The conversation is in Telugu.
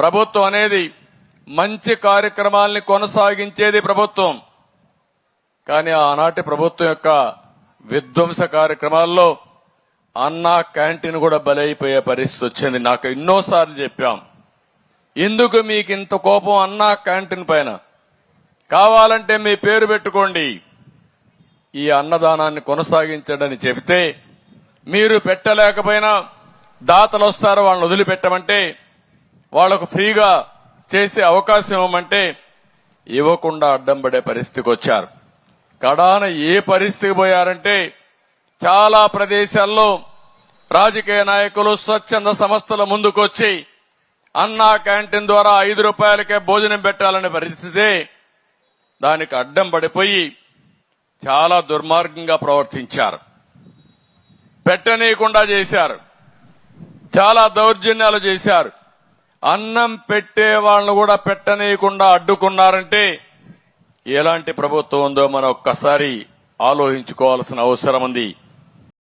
ప్రభుత్వం అనేది మంచి కార్యక్రమాల్ని కొనసాగించేది ప్రభుత్వం. కానీ ఆనాటి ప్రభుత్వం యొక్క విధ్వంస కార్యక్రమాల్లో అన్నా క్యాంటీన్ కూడా బలైపోయే పరిస్థితి వచ్చింది. నాకు ఎన్నోసార్లు చెప్పాం. ఎందుకు మీకు ఇంత కోపం అన్నా క్యాంటీన్ పైన? కావాలంటే మీ పేరు పెట్టుకోండి. ఈ అన్నదానాన్ని కొనసాగించడని చెబితే మీరు పెట్టలేకపోయినా దాతలు వస్తారు వాళ్ళని వదిలిపెట్టమంటే వాళ్ళకు ఫ్రీగా చేసే అవకాశం ఇవ్వమంటే ఇవ్వకుండా అడ్డం పడే పరిస్థితికి వచ్చారు. కడాన ఏ పరిస్థితికి పోయారంటే చాలా ప్రదేశాల్లో రాజకీయ నాయకులు స్వచ్ఛంద సంస్థల ముందుకొచ్చి అన్నా క్యాంటీన్ ద్వారా ఐదు రూపాయలకే భోజనం పెట్టాలనే పరిస్థితి దానికి అడ్డం పడిపోయి చాలా దుర్మార్గంగా ప్రవర్తించారు. పెట్టనీయకుండా చేశారు. చాలా దౌర్జన్యాలు చేశారు. అన్నం పెట్టే వాళ్ళను కూడా పెట్టనీయకుండా అడ్డుకున్నారంటే ఎలాంటి ప్రభుత్వం ఉందో మనం ఒక్కసారి ఆలోచించుకోవాల్సిన అవసరం ఉంది.